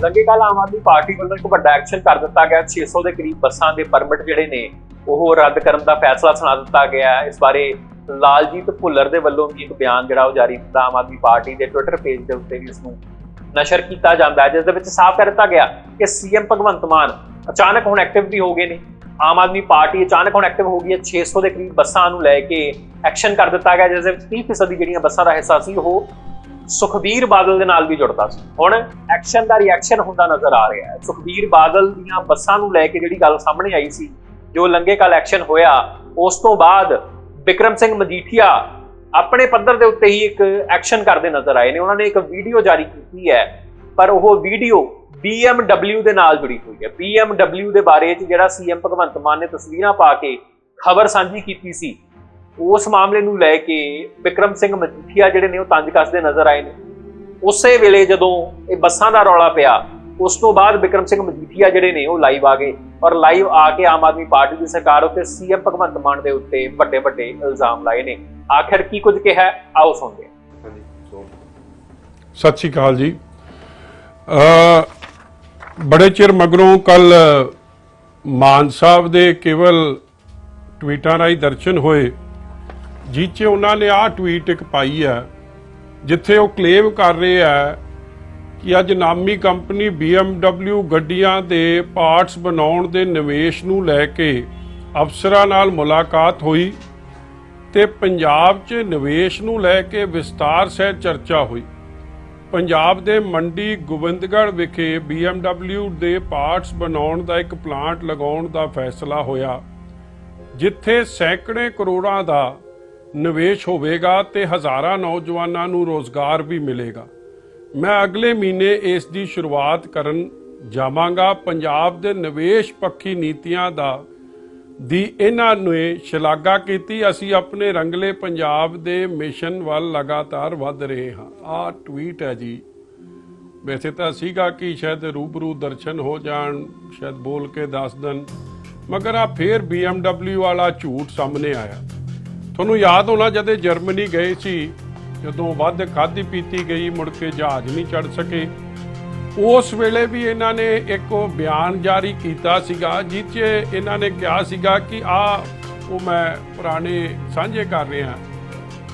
ਲੰਗੇਕਾਲ ਆਮ Aadmi party ਵੱਲੋਂ ਇੱਕ ਵੱਡਾ ਐਕਸ਼ਨ ਕਰ ਦਿੱਤਾ ਗਿਆ। 600 ਦੇ ਕਰੀਬ ਬੱਸਾਂ ਦੇ ਪਰਮਿਟ ਜਿਹੜੇ ਨੇ, ਉਹ ਰੱਦ ਕਰਨ ਦਾ ਫੈਸਲਾ ਸੁਣਾ ਦਿੱਤਾ ਗਿਆ। ਇਸ ਬਾਰੇ ਲਾਲਜੀਤ ਭੁੱਲਰ ਦੇ ਵੱਲੋਂ ਵੀ ਇੱਕ ਬਿਆਨ ਜਿਹੜਾ ਉਹ ਜਾਰੀ ਕੀਤਾ। ਆਮ ਆਦਮੀ ਪਾਰਟੀ ਦੇ ਟਵਿੱਟਰ ਪੇਜ ਦੇ ਉੱਤੇ ਵੀ ਇਸ ਨੂੰ ਨਸ਼ਰ ਕੀਤਾ ਜਾਂਦਾ ਹੈ, ਜਿਸ ਦੇ ਵਿੱਚ ਸਾਫ਼ ਕਰ ਦਿੱਤਾ ਗਿਆ ਕਿ ਸੀਐਮ ਭਗਵੰਤ ਮਾਨ ਅਚਾਨਕ ਹੁਣ ਐਕਟਿਵ ਵੀ ਹੋ ਗਏ ਨੇ। ਆਮ ਆਦਮੀ ਪਾਰਟੀ ਅਚਾਨਕ ਹੁਣ ਐਕਟਿਵ ਹੋ ਗਈ ਹੈ। 600 ਦੇ ਕਰੀਬ ਬੱਸਾਂ ਨੂੰ ਲੈ ਕੇ ਐਕਸ਼ਨ ਕਰ ਦਿੱਤਾ ਗਿਆ, ਜਿਸ ਦੇ ਵਿੱਚ 30% ਜਿਹੜੀਆਂ ਬੱਸਾਂ ਦਾ ਹਿੱਸਾ ਸੀ, ਉਹ ਸੁਖਬੀਰ ਬਾਦਲ ਦੇ ਨਾਲ ਵੀ ਜੁੜਦਾ ਸੀ। ਹੁਣ ਐਕਸ਼ਨ ਦਾ ਰਿਐਕਸ਼ਨ ਹੁੰਦਾ ਨਜ਼ਰ ਆ ਰਿਹਾ ਹੈ। ਸੁਖਬੀਰ ਬਾਦਲ ਦੀਆਂ ਬੱਸਾਂ ਨੂੰ ਲੈ ਕੇ ਜਿਹੜੀ ਗੱਲ ਸਾਹਮਣੇ ਆਈ ਸੀ, ਜੋ ਲੰਗੇ ਕੱਲ ਐਕਸ਼ਨ ਹੋਇਆ, ਉਸ ਤੋਂ ਬਾਅਦ ਵਿਕਰਮ ਸਿੰਘ ਮਜੀਠੀਆ ਆਪਣੇ ਪੱਧਰ ਦੇ ਉੱਤੇ ਹੀ ਇੱਕ ਐਕਸ਼ਨ ਕਰਦੇ ਨਜ਼ਰ ਆਏ ਨੇ। ਉਹਨਾਂ ਨੇ ਇੱਕ ਵੀਡੀਓ ਜਾਰੀ ਕੀਤੀ ਹੈ, ਪਰ ਉਹ ਵੀਡੀਓ BMW ਦੇ ਨਾਲ ਜੁੜੀ ਹੋਈ ਹੈ। BMW ਦੇ ਬਾਰੇ ਚ ਜਿਹੜਾ ਸੀਐਮ ਭਗਵੰਤ ਮਾਨ ਨੇ ਤਸਵੀਰਾਂ ਪਾ ਕੇ ਖਬਰ ਸਾਂਝੀ ਕੀਤੀ ਸੀ ਉਸ ਮਾਮਲੇ ਨੂੰ ਲੈ ਕੇ ਵਿਕਰਮ ਸਿੰਘ ਮਜੀਠੀਆ ਜਿਹੜੇ ਨੇ ਉਹ ਤੰਜ ਕੱਸਦੇ ਨਜ਼ਰ ਆਏ ਨੇ। ਉਸੇ ਵੇਲੇ ਜਦੋਂ ਇਹ ਬੱਸਾਂ ਦਾ ਰੌਲਾ ਪਿਆ ਉਸ ਤੋਂ ਬਾਅਦ ਵਿਕਰਮ ਸਿੰਘ ਮਜੀਠੀਆ ਜਿਹੜੇ ਨੇ ਉਹ ਲਾਈਵ ਆ ਗਏ ਔਰ ਲਾਈਵ ਆ ਕੇ ਆਮ ਆਦਮੀ ਪਾਰਟੀ ਦੀ ਸਰਕਾਰ ਉੱਤੇ ਸੀਐਮ ਭਗਵੰਤ ਮਾਨ ਦੇ ਉੱਤੇ ਵੱਡੇ ਵੱਡੇ ਇਲਜ਼ਾਮ ਲਾਏ ਨੇ। ਆਖਿਰ ਕੀ ਕੁਝ ਕਿਹਾ? ਆਓ ਸੁਣਦੇ ਹਾਂ। ਸਤਿ ਸ਼੍ਰੀ ਅਕਾਲ ਜੀ। ਅ ਬੜੇ ਚਿਰ ਮਗਰੋਂ ਕੱਲ ਮਾਨ ਸਾਹਿਬ ਦੇ ਕੇਵਲ ਟਵੀਟਾਂ ਰਾਹੀਂ ਦਰਸ਼ਨ ਹੋਏ। ਜਿਹ 'ਚ ਉਹਨਾਂ ਨੇ ਆਹ ਟਵੀਟ ਇੱਕ ਪਾਈ ਹੈ, ਜਿੱਥੇ ਉਹ ਕਲੇਮ ਕਰ ਰਹੇ ਆ ਕਿ ਅੱਜ ਨਾਮੀ ਕੰਪਨੀ BMW ਗੱਡੀਆਂ ਦੇ ਪਾਰਟਸ ਬਣਾਉਣ ਦੇ ਨਿਵੇਸ਼ ਨੂੰ ਲੈ ਕੇ ਅਫਸਰਾਂ ਨਾਲ ਮੁਲਾਕਾਤ ਹੋਈ ਤੇ ਪੰਜਾਬ 'ਚ ਨਿਵੇਸ਼ ਨੂੰ ਲੈ ਕੇ ਵਿਸਤਾਰ ਸਹਿ ਚਰਚਾ ਹੋਈ। ਪੰਜਾਬ ਦੇ ਮੰਡੀ ਗੋਬਿੰਦਗੜ੍ਹ ਵਿਖੇ BMW ਦੇ ਪਾਰਟਸ ਬਣਾਉਣ ਦਾ ਇੱਕ ਪਲਾਂਟ ਲਗਾਉਣ ਦਾ ਫੈਸਲਾ ਹੋਇਆ, ਜਿੱਥੇ ਸੈਂਕੜੇ ਕਰੋੜਾਂ ਦਾ ਨਿਵੇਸ਼ ਹੋਵੇਗਾ ਤੇ ਹਜ਼ਾਰਾਂ ਨੌਜਵਾਨਾਂ ਨੂੰ ਰੋਜ਼ਗਾਰ ਵੀ ਮਿਲੇਗਾ। ਮੈਂ ਅਗਲੇ ਮਹੀਨੇ ਇਸ ਦੀ ਸ਼ੁਰੂਆਤ ਕਰਨ ਜਾਵਾਂਗਾ। ਪੰਜਾਬ ਦੇ ਨਿਵੇਸ਼ ਪੱਖੀ ਨੀਤੀਆਂ ਦਾ ਦੀ ਇਹਨਾਂ ਨੇ ਸ਼ਲਾਘਾ ਕੀਤੀ। ਅਸੀਂ ਆਪਣੇ ਰੰਗਲੇ ਪੰਜਾਬ ਦੇ ਮਿਸ਼ਨ ਵੱਲ ਲਗਾਤਾਰ ਵੱਧ ਰਹੇ ਹਾਂ। ਆਹ ਟਵੀਟ ਹੈ ਜੀ। ਵੈਸੇ ਤਾਂ ਸੀਗਾ ਕਿ ਸ਼ਾਇਦ ਰੂਬਰੂ ਦਰਸ਼ਨ ਹੋ ਜਾਣ, ਸ਼ਾਇਦ ਬੋਲ ਕੇ ਦੱਸ ਦੇਣ। ਮਗਰ ਆ ਫੇਰ BMW ਵਾਲਾ ਝੂਠ ਸਾਹਮਣੇ ਆਇਆ। ਤੁਹਾਨੂੰ ਯਾਦ ਹੋਣਾ ਜਦ ਇਹ ਜਰਮਨੀ ਗਏ ਸੀ ਜਦੋਂ ਵੱਧ ਖਾਦੀ ਪੀਤੀ ਗਈ ਮੁੜ ਕੇ ਜਹਾਜ਼ ਨਹੀਂ ਚੜ ਸਕੇ ਉਸ ਵੇਲੇ ਵੀ ਇਹਨਾਂ ਨੇ ਇੱਕ ਉਹ ਬਿਆਨ ਜਾਰੀ ਕੀਤਾ ਸੀਗਾ ਜਿਹ 'ਚ ਇਹਨਾਂ ਨੇ ਕਿਹਾ ਸੀਗਾ ਕਿ ਆ ਉਹ ਮੈਂ ਪੁਰਾਣੇ ਸਾਂਝੇ ਕਰ ਰਿਹਾ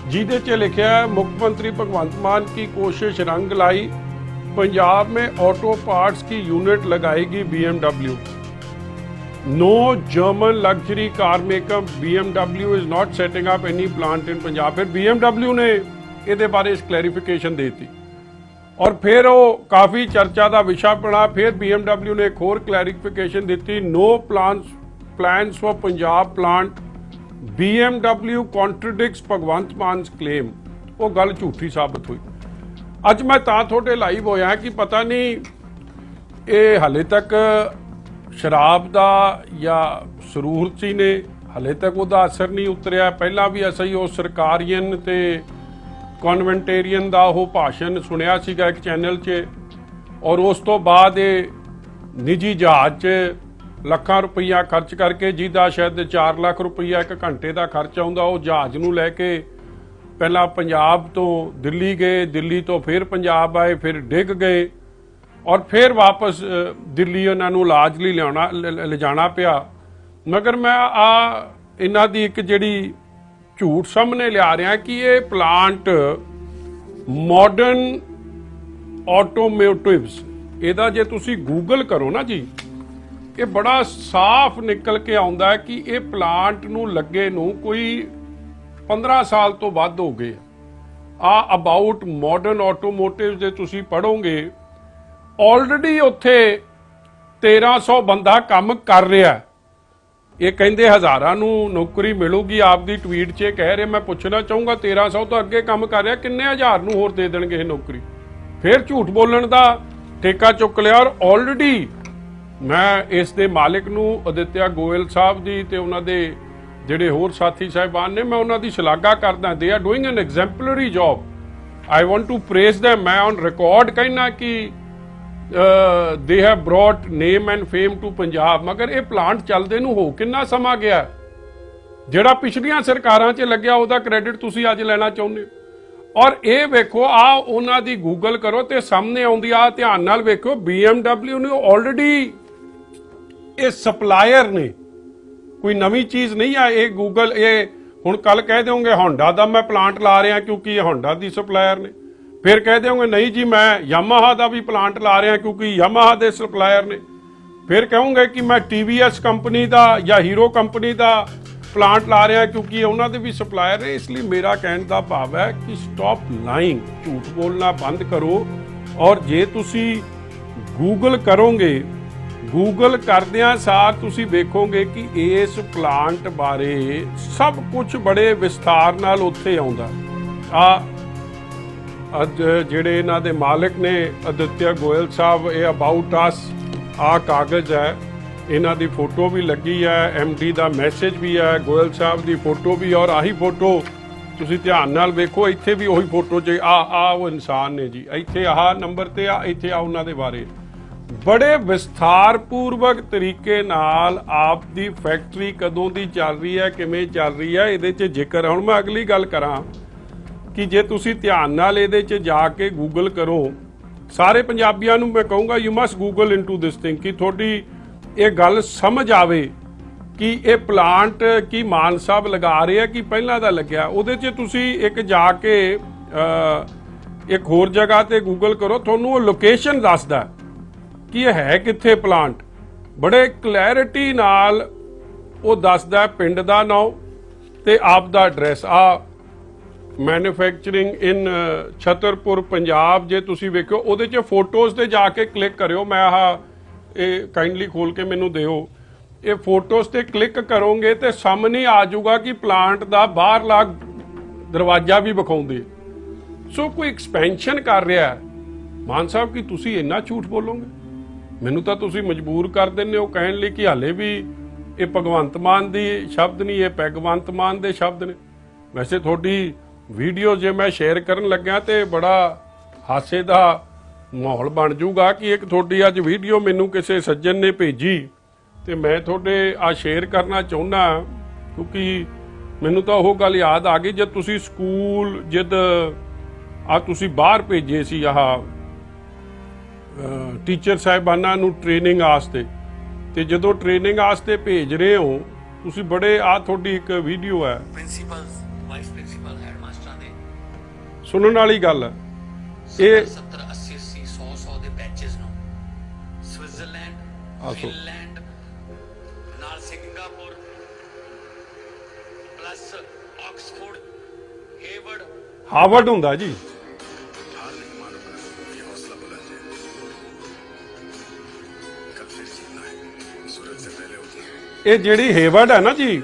ਜਿਹਦੇ 'ਚ ਲਿਖਿਆ ਹੈ ਮੁੱਖ ਮੰਤਰੀ ਭਗਵੰਤ ਮਾਨ की कोशिश रंग लाई पंजाब में ऑटो पार्ट्स की यूनिट लगाएगी BMW No German luxury car maker BMW is not setting up any plant in Punjab. ਫਿਰ BMW ਨੇ ਇਹਦੇ ਬਾਰੇ ਇਸ ਕਲੈਰੀਫਿਕੇਸ਼ਨ ਦਿੱਤੀ ਔਰ ਫਿਰ ਉਹ ਕਾਫੀ ਚਰਚਾ ਦਾ ਵਿਸ਼ਾ ਬਣਾ ਫਿਰ BMW ਨੇ ਇੱਕ ਹੋਰ ਕਲੈਰੀਫਿਕੇਸ਼ਨ ਦਿੱਤੀ no plans plans for Punjab plant BMW contradicts Bhagwant Mann's claim ਉਹ ਗੱਲ ਝੂਠੀ ਸਾਬਤ ਹੋਈ ਅੱਜ ਮੈਂ ਤਾਂ ਤੁਹਾਡੇ ਲਾਈਵ ਹੋਇਆ ਕਿ ਪਤਾ ਨਹੀਂ ਇਹ ਹਲੇ ਤੱਕ ਸ਼ਰਾਬ ਦਾ ਜਾਂ ਸਰੂਰਤੀ ਨੇ, ਹਲੇ ਤੱਕ ਉਹਦਾ ਅਸਰ ਨਹੀਂ ਉਤਰਿਆ। ਪਹਿਲਾਂ ਵੀ ਅਸੀਂ ਉਹ ਸਰਕਾਰੀਅਨ ਤੇ ਕਨਵੈਂਟੇਰੀਅਨ ਦਾ ਉਹ ਭਾਸ਼ਣ ਸੁਣਿਆ ਸੀਗਾ ਇੱਕ ਚੈਨਲ 'ਚ ਔਰ ਉਸ ਤੋਂ ਬਾਅਦ ਇਹ ਨਿੱਜੀ ਜਹਾਜ਼ 'ਚ ਲੱਖਾਂ ਰੁਪਈਆ ਖਰਚ ਕਰਕੇ ਜਿਹਦਾ ਸ਼ਾਇਦ 4 ਲੱਖ ਰੁਪਈਆ ਇੱਕ ਘੰਟੇ ਦਾ ਖਰਚ ਆਉਂਦਾ, ਉਹ ਜਹਾਜ਼ ਨੂੰ ਲੈ ਕੇ ਪਹਿਲਾਂ ਪੰਜਾਬ ਤੋਂ ਦਿੱਲੀ ਗਏ, ਦਿੱਲੀ ਤੋਂ ਫਿਰ ਪੰਜਾਬ ਆਏ, ਫਿਰ ਡਿੱਗ ਗਏ। ਔਰ ਫਿਰ ਵਾਪਸ ਦਿੱਲੀ ਉਹਨਾਂ ਨੂੰ ਇਲਾਜ ਲਈ ਲਿਆਉਣਾ, ਲ- ਲਿਜਾਣਾ ਪਿਆ। ਮਗਰ ਮੈਂ ਆ ਇਹਨਾਂ ਦੀ ਇੱਕ ਜਿਹੜੀ ਝੂਠ ਸਾਹਮਣੇ ਲਿਆ ਰਿਹਾ ਕਿ ਇਹ ਪਲਾਂਟ ਮਾਡਰਨ ਆਟੋਮੋਟਿਵਸ ਇਹਦਾ ਜੇ ਤੁਸੀਂ ਗੂਗਲ ਕਰੋ ਨਾ ਜੀ, ਇਹ ਬੜਾ ਸਾਫ਼ ਨਿਕਲ ਕੇ ਆਉਂਦਾ ਹੈ ਕਿ ਇਹ ਪਲਾਂਟ ਨੂੰ ਲੱਗੇ ਨੂੰ ਕੋਈ 15 ਸਾਲ ਤੋਂ ਵੱਧ ਹੋ ਗਏ। ਆ ਅਬਾਊਟ ਮਾਡਰਨ ਆਟੋਮੋਟਿਵਸ ਜੇ ਤੁਸੀਂ ਪੜੋਗੇ ਆਲਰੇਡੀ ਉੱਥੇ 1300 ਬੰਦਾ ਕੰਮ ਕਰ ਰਿਹਾ ਇਹ ਕਹਿੰਦੇ ਹਜ਼ਾਰਾਂ ਨੂੰ ਨੌਕਰੀ ਮਿਲੂਗੀ। ਆਪਦੀ ਟਵੀਟ 'ਚ ਇਹ ਕਹਿ ਰਹੇ, ਮੈਂ ਪੁੱਛਣਾ ਚਾਹੂੰਗਾ 1300 ਤੋਂ ਅੱਗੇ ਕੰਮ ਕਰ ਰਿਹਾ, ਕਿੰਨੇ ਹਜ਼ਾਰ ਨੂੰ ਹੋਰ ਦੇ ਦੇਣਗੇ ਇਹ ਨੌਕਰੀ? ਫਿਰ ਝੂਠ ਬੋਲਣ ਦਾ ਠੇਕਾ ਚੁੱਕ ਲਿਆ ਔਰ ਆਲਰੇਡੀ ਮੈਂ ਇਸ ਦੇ ਮਾਲਕ ਨੂੰ ਅਦਿੱਤਿਆ ਗੋਇਲ ਸਾਹਿਬ ਦੀ ਤੇ ਉਹਨਾਂ ਦੇ ਜਿਹੜੇ ਹੋਰ ਸਾਥੀ ਸਾਹਿਬਾਨ ਨੇ, ਮੈਂ ਉਹਨਾਂ ਦੀ ਸ਼ਲਾਘਾ ਕਰਦਾ they are doing an exemplary job I want to praise them ਮੈਂ ਔਨ ਰਿਕਾਰਡ ਕਹਿਣਾ ਕਿ they have brought name and fame to Punjab. ਮਗਰ ਇਹ ਪਲਾਂਟ ਚੱਲਦੇ ਨੂੰ ਹੋ ਕਿੰਨਾ ਸਮਾਂ ਗਿਆ? ਜਿਹੜਾ ਪਿਛਲੀਆਂ ਸਰਕਾਰਾਂ 'ਚ ਲੱਗਿਆ, ਉਹਦਾ ਕ੍ਰੈਡਿਟ ਤੁਸੀਂ ਅੱਜ ਲੈਣਾ ਚਾਹੁੰਦੇ ਹੋ। ਔਰ ਇਹ ਵੇਖੋ, ਆ ਉਹਨਾਂ ਦੀ ਗੂਗਲ ਕਰੋ ਤੇ ਸਾਹਮਣੇ ਆਉਂਦੀ ਆ, ਧਿਆਨ ਨਾਲ ਵੇਖੋ BMW ਨੇ ਆਲਰੇਡੀ ਇਹ ਸਪਲਾਇਰ ਨੇ। ਕੋਈ ਨਵੀਂ ਚੀਜ਼ ਨਹੀਂ ਆ, ਇਹ ਗੂਗਲ ਇਹ ਹੁਣ ਕੱਲ ਕਹਿ ਦਿਓਗੇ ਹੋਂਡਾ ਦਾ ਮੈਂ ਪਲਾਂਟ ਲਾ ਰਿਹਾ ਕਿਉਂਕਿ ਇਹ ਹੋਂਡਾ ਦੀ ਸਪਲਾਇਰ ਨੇ। ਫਿਰ ਕਹਿ ਦਿਓਗੇ, ਨਹੀਂ ਜੀ, ਮੈਂ ਯਾਮਾਹਾ ਦਾ ਵੀ ਪਲਾਂਟ ਲਾ ਰਿਹਾ ਕਿਉਂਕਿ ਯਾਮਾਹਾ ਦੇ ਸਪਲਾਇਰ ਨੇ। ਫਿਰ ਕਹੋਗੇ ਕਿ ਮੈਂ TVS ਕੰਪਨੀ ਦਾ ਜਾਂ ਹੀਰੋ ਕੰਪਨੀ ਦਾ ਪਲਾਂਟ ਲਾ ਰਿਹਾ ਕਿਉਂਕਿ ਉਹਨਾਂ ਦੇ ਵੀ ਸਪਲਾਇਰ ਨੇ। ਇਸ ਲਈ ਮੇਰਾ ਕਹਿਣ ਦਾ ਭਾਵ ਹੈ ਕਿ ਸਟਾਪ ਲਾਈਂਗ ਝੂਠ ਬੋਲਣਾ ਬੰਦ ਕਰੋ। ਔਰ ਜੇ ਤੁਸੀਂ ਗੂਗਲ ਕਰੋਗੇ ਗੂਗਲ ਕਰਦਿਆਂ ਸਾਰ ਤੁਸੀਂ ਵੇਖੋਗੇ ਕਿ ਇਸ ਪਲਾਂਟ ਬਾਰੇ ਸਭ ਕੁਝ ਬੜੇ ਵਿਸਥਾਰ ਨਾਲ ਉੱਥੇ ਆਉਂਦਾ। ਆ ਅੱਜ ਜਿਹੜੇ ਇਹਨਾਂ ਦੇ ਮਾਲਕ ਨੇ ਅਦਿੱਤਿਆ ਗੋਇਲ ਸਾਹਿਬ, ਇਹ ਅਬਾਊਟ ਅਸ ਆ ਕਾਗਜ਼ ਹੈ। ਇਹਨਾਂ ਦੀ ਫੋਟੋ ਵੀ ਲੱਗੀ ਹੈ ਐਮਡੀ ਦਾ ਮੈਸੇਜ ਵੀ ਹੈ, ਗੋਇਲ ਸਾਹਿਬ ਦੀ ਫੋਟੋ ਵੀ ਔਰ ਆਹੀ ਫੋਟੋ। ਤੁਸੀਂ ਧਿਆਨ ਨਾਲ ਵੇਖੋ, ਇੱਥੇ ਵੀ ਉਹੀ ਫੋਟੋ ਚ ਆ ਆ ਉਹ ਇਨਸਾਨ ਨੇ ਜੀ। ਇੱਥੇ ਆਹ ਨੰਬਰ ਤੇ ਆ, ਇੱਥੇ ਆ ਉਹਨਾਂ ਦੇ ਬਾਰੇ। ਬੜੇ ਵਿਸਥਾਰ ਪੂਰਵਕ ਤਰੀਕੇ ਨਾਲ ਆਪ ਦੀ ਫੈਕਟਰੀ ਕਦੋਂ ਦੀ ਚੱਲ ਰਹੀ ਹੈ, ਕਿਵੇਂ ਚੱਲ ਰਹੀ ਹੈ, ਇਹਦੇ 'ਚ ਜ਼ਿਕਰ ਹੁਣ ਮੈਂ ਅਗਲੀ ਗੱਲ ਕਰਾਂ। ਕਿ ਜੇ ਤੁਸੀਂ ਧਿਆਨ ਨਾਲ ਇਹਦੇ 'ਚ ਜਾ ਕੇ ਗੂਗਲ ਕਰੋ, ਸਾਰੇ ਪੰਜਾਬੀਆਂ ਨੂੰ ਮੈਂ ਕਹੂੰਗਾ you must google into this thing ਕਿ ਤੁਹਾਡੀ ਇਹ ਗੱਲ ਸਮਝ ਆਵੇ ਕਿ ਇਹ ਪਲਾਂਟ ਕੀ ਮਾਨ ਸਾਹਿਬ ਲਗਾ ਰਹੇ ਆ, ਕਿ ਪਹਿਲਾਂ ਦਾ ਲੱਗਿਆ। ਉਹਦੇ 'ਚ ਤੁਸੀਂ ਇੱਕ ਜਾ ਕੇ ਇੱਕ ਹੋਰ ਜਗ੍ਹਾ ਤੇ ਗੂਗਲ ਕਰੋ, ਤੁਹਾਨੂੰ ਉਹ ਲੋਕੇਸ਼ਨ ਦੱਸਦਾ ਕਿ ਇਹ ਹੈ ਕਿੱਥੇ ਪਲਾਂਟ ਬੜੇ ਕਲੈਰਿਟੀ ਨਾਲ ਉਹ ਦੱਸਦਾ ਪਿੰਡ ਦਾ ਨਾਮ ਤੇ ਆਪ ਦਾ ਐਡਰੈਸ ਆ ਮੈਨੂਫੈਕਚਰਿੰਗ ਇਨ ਛਤਰਪੁਰ ਪੰਜਾਬ ਜੇ ਤੁਸੀਂ ਵੇਖੋ ਉਹਦੇ 'ਚ ਫੋਟੋਜ਼ ਤੇ ਜਾ ਕੇ ਕਲਿੱਕ ਕਰਿਓ। ਮੈਂ ਆਹ, ਇਹ ਕਾਈਂਡਲੀ ਖੋਲ ਕੇ ਮੈਨੂੰ ਦਿਓ। ਇਹ ਫੋਟੋਜ਼ ਤੇ ਕਲਿੱਕ ਕਰੋਗੇ ਤੇ ਸਾਹਮਣੇ ਆ ਜਾਊਗਾ ਕਿ ਪਲਾਂਟ ਦਾ ਬਾਹਰਲਾ ਦਰਵਾਜ਼ਾ ਵੀ ਵਿਖਾਉਂਦੇ। ਸੋ ਕੋਈ ਐਕਸਪੈਂਸ਼ਨ ਕਰ ਰਿਹਾ ਹੈ। ਮਾਨ ਸਾਹਿਬ, ਕਿ ਤੁਸੀਂ ਇੰਨਾ ਝੂਠ ਬੋਲੋਗੇ? ਮੈਨੂੰ ਤਾਂ ਤੁਸੀਂ ਮਜਬੂਰ ਕਰ ਦਿੰਦੇ ਹੋ ਕਹਿਣ ਲਈ ਕਿ ਹਾਲੇ ਵੀ ਇਹ ਭਗਵੰਤ ਮਾਨ ਦੀ ਸ਼ਬਦ ਨਹੀਂ, ਇਹ ਪੈਗਵੰਤ ਮਾਨ ਦੇ ਸ਼ਬਦ ਨੇ। ਵੈਸੇ ਤੁਹਾਡੀ ਵੀਡੀਓ ਜੇ ਮੈਂ ਸ਼ੇਅਰ ਕਰਨ ਲੱਗਿਆ ਤੇ ਬੜਾ ਹਾਸੇ ਦਾ ਮਾਹੌਲ ਬਣ ਜਾਊਗਾ ਕਿ ਇੱਕ ਤੁਹਾਡੀ ਅੱਜ ਵੀਡੀਓ ਮੈਨੂੰ ਕਿਸੇ ਸੱਜਣ ਨੇ ਭੇਜੀ ਤੇ ਮੈਂ ਤੁਹਾਡੇ ਆ ਸ਼ੇਅਰ ਕਰਨਾ ਚਾਹੁੰਦਾ ਕਿਉਂਕਿ ਮੈਨੂੰ ਤਾਂ ਉਹ ਗੱਲ ਯਾਦ ਆ ਗਈ ਜਦ ਤੁਸੀਂ ਸਕੂਲ ਜਦ ਆ ਤੁਸੀਂ ਬਾਹਰ ਭੇਜੇ ਸੀ ਆਹ ਟੀਚਰ ਸਾਹਿਬਾਨਾਂ ਨੂੰ ਟ੍ਰੇਨਿੰਗ ਆਸਤੇ ਤੇ ਜਦੋਂ ਟ੍ਰੇਨਿੰਗ ਆਸਤੇ ਭੇਜ ਰਹੇ ਹੋ, ਤੁਸੀਂ ਬੜੇ ਆ ਤੁਹਾਡੀ ਇੱਕ ਵੀਡੀਓ ਹੈ। ਪ੍ਰਿੰਸੀਪਲ ਸੁਣਨ ਵਾਲੀ ਗੱਲ। ਇਹ 70 80 80 100 100 ਦੇ ਹੁੰਦਾ ਜੀ। ਇਹ ਜਿਹੜੀ ਹੇਵਰਡ ਹੈ ਨਾ ਜੀ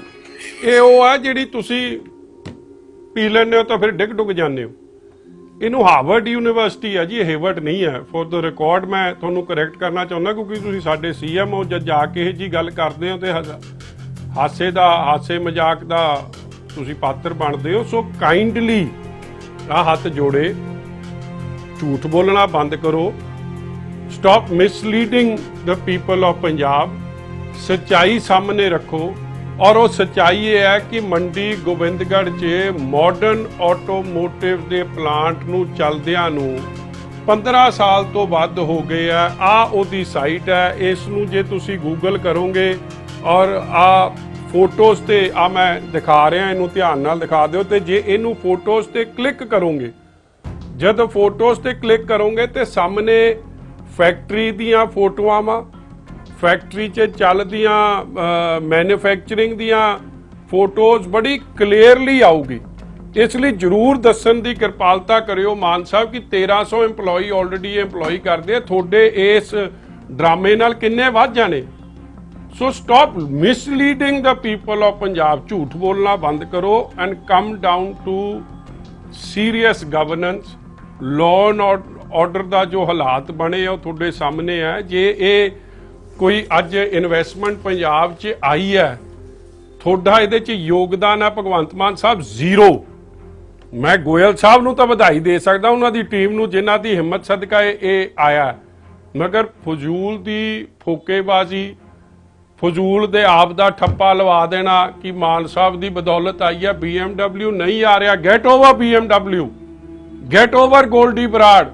ਇਹ ਉਹ ਆ ਜਿਹੜੀ ਤੁਸੀਂ ਪੀ ਲੈਂਦੇ ਹੋ ਤਾਂ ਫਿਰ ਡਿੱਗ ਡੁੱਗ ਜਾਂਦੇ ਹੋ। ਇਹਨੂੰ ਹਾਰਵਰਡ ਯੂਨੀਵਰਸਿਟੀ ਹੈ ਜੀ, ਇਹ ਹੇਵਰਡ ਨਹੀਂ ਹੈ ਫॉर द ਰਿਕਾਰਡ ਮੈਂ ਤੁਹਾਨੂੰ ਕਰੈਕਟ ਕਰਨਾ ਚਾਹੁੰਦਾ ਕਿਉਂਕਿ ਤੁਸੀਂ ਸਾਡੇ ਸੀਐਮ ਹੋ ਜਦ ਜਾ ਕੇ ਇਹ ਜੀ ਗੱਲ ਕਰਦੇ ਹੋ ਤੇ ਹਾਸੇ ਦਾ, ਹਾਸੇ ਮਜ਼ਾਕ ਦਾ ਤੁਸੀਂ ਪਾਤਰ ਬਣਦੇ ਹੋ। ਸੋ ਕਾਈਂਡਲੀ ਆ ਹੱਥ ਜੋੜੇ, ਝੂਠ ਬੋਲਣਾ ਬੰਦ ਕਰੋ। Stop misleading the people of Punjab ਸਚਾਈ ਸਾਹਮਣੇ ਰੱਖੋ। ਔਰ ਉਹ ਸਚਾਈ ਇਹ ਹੈ ਕਿ ਮੰਡੀ ਗੋਬਿੰਦਗੜ੍ਹ 'ਚ ਮਾਡਰਨ ਆਟੋਮੋਟਿਵ ਦੇ ਪਲਾਂਟ ਨੂੰ ਚੱਲਦਿਆਂ ਨੂੰ 15 ਸਾਲ ਤੋਂ ਵੱਧ ਹੋ ਗਏ ਆ। ਆ ਉਹਦੀ ਸਾਈਟ ਹੈ। ਇਸ ਨੂੰ ਜੇ ਤੁਸੀਂ ਗੂਗਲ ਕਰੋਗੇ ਔਰ ਆ ਫੋਟੋਜ਼ ਤੇ ਆ ਮੈਂ ਦਿਖਾ ਰਿਹਾ, ਇਹਨੂੰ ਧਿਆਨ ਨਾਲ ਦਿਖਾ ਦਿਓ ਤੇ ਜੇ ਇਹਨੂੰ ਫੋਟੋਜ਼ ਤੇ ਕਲਿੱਕ ਕਰੋਗੇ, ਜਦ ਫੋਟੋਜ਼ ਤੇ ਕਲਿੱਕ ਕਰੋਗੇ ਤੇ ਸਾਹਮਣੇ ਫੈਕਟਰੀ ਦੀਆਂ ਫੋਟੋਆਂ ਵਾ। ਫੈਕਟਰੀ 'ਚ ਚੱਲਦੀਆਂ ਮੈਨੂਫੈਕਚਰਿੰਗ ਦੀਆਂ ਫੋਟੋਜ਼ ਬੜੀ ਕਲੀਅਰਲੀ ਆਊਗੀ। ਇਸ ਲਈ ਜਰੂਰ ਦੱਸਣ ਦੀ ਕਿਰਪਾਲਤਾ ਕਰਿਓ। ਮਾਨ ਸਾਹਿਬ, ਕਿ 1300 EMPLOYE ਆਲਰੇਡੀ EMPLOYE ਕਰਦੇ ਆ। ਤੁਹਾਡੇ ਇਸ ਡਰਾਮੇ ਨਾਲ ਕਿੰਨੇ ਵੱਧ ਜਾਣੇ? So stop misleading the people of Punjab. ਝੂਠ ਬੋਲਣਾ ਬੰਦ ਕਰੋ and come down to serious governance law and order ਦਾ ਜੋ ਹਾਲਾਤ ਬਣੇ ਆ, ਉਹ ਤੁਹਾਡੇ ਸਾਹਮਣੇ ਹੈ ਜੇ ਇਹ ਕੋਈ ਅੱਜ ਇਨਵੈਸਟਮੈਂਟ ਪੰਜਾਬ 'ਚ ਆਈ ਹੈ, ਤੁਹਾਡਾ ਇਹਦੇ 'ਚ ਯੋਗਦਾਨ ਹੈ ਭਗਵੰਤ ਮਾਨ ਸਾਹਿਬ ਜ਼ੀਰੋ। ਮੈਂ ਗੋਇਲ ਸਾਹਿਬ ਨੂੰ ਤਾਂ ਵਧਾਈ ਦੇ ਸਕਦਾ, ਉਹਨਾਂ ਦੀ ਟੀਮ ਨੂੰ ਜਿਨ੍ਹਾਂ ਦੀ ਹਿੰਮਤ ਸਦਕਾ ਇਹ ਆਇਆ। ਮਗਰ ਫਜ਼ੂਲ ਦੀ ਫੋਕੇਬਾਜ਼ੀ, ਫਜ਼ੂਲ ਦੇ ਆਪ ਦਾ ਠੱਪਾ ਲਵਾ ਦੇਣਾ ਕਿ ਮਾਨ ਸਾਹਿਬ ਦੀ ਬਦੌਲਤ ਆਈ ਹੈ, BMW ਨਹੀਂ ਆ ਰਿਹਾ get over BMW get over Goldy Brar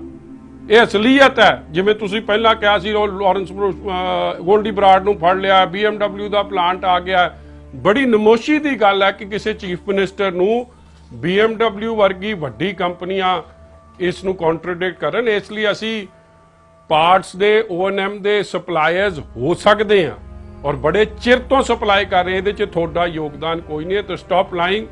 ਇਹ ਅਸਲੀਅਤ ਹੈ। ਜਿਵੇਂ ਤੁਸੀਂ ਪਹਿਲਾਂ ਕਿਹਾ ਸੀ ਉਹ ਲਾਰੈਂਸ ਗੋਲਡੀ ਬਰਾਡ ਨੂੰ ਫੜ ਲਿਆ BMW ਦਾ ਪਲਾਂਟ ਆ ਗਿਆ। ਬੜੀ ਨਮੋਸ਼ੀ ਦੀ ਗੱਲ ਹੈ ਕਿ ਕਿਸੇ ਚੀਫ ਮਿਨਿਸਟਰ ਨੂੰ BMW ਵਰਗੀ ਵੱਡੀ ਕੰਪਨੀਆਂ ਇਸ ਨੂੰ ਕੰਟਰਡਿਕਟ ਕਰਨ। ਇਸ ਲਈ ਅਸੀਂ ਪਾਰਟਸ ਦੇ O&M ਦੇ ਸਪਲਾਇਰਸ ਹੋ ਸਕਦੇ ਆ ਔਰ ਬੜੇ ਚਿਰ ਤੋਂ ਸਪਲਾਈ ਕਰ ਰਹੇ ਇਹਦੇ ਚ ਤੁਹਾਡਾ ਯੋਗਦਾਨ ਕੋਈ ਨਹੀਂ ਹੈ। ਤਾਂ stop lying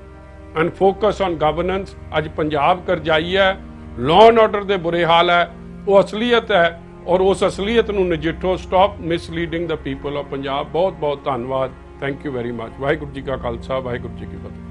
and focus on governance ਅੱਜ ਪੰਜਾਬ ਕਰ ਜਾਈ ਹੈ ਲਾਅ ਐਂਡ ਆਰਡਰ ਦੇ ਬੁਰੇ ਹਾਲ ਹੈ। ਉਹ ਅਸਲੀਅਤ ਹੈ ਔਰ ਉਸ ਅਸਲੀਅਤ ਨੂੰ ਨਜਿੱਠੋ। Stop misleading the people of Punjab ਬਹੁਤ ਬਹੁਤ ਧੰਨਵਾਦ। Thank you very much Waheguru ji ਕਾ ਖਾਲਸਾ, ਵਾਹਿਗੁਰੂ ਜੀ ਕੀ ਫਤਿਹ।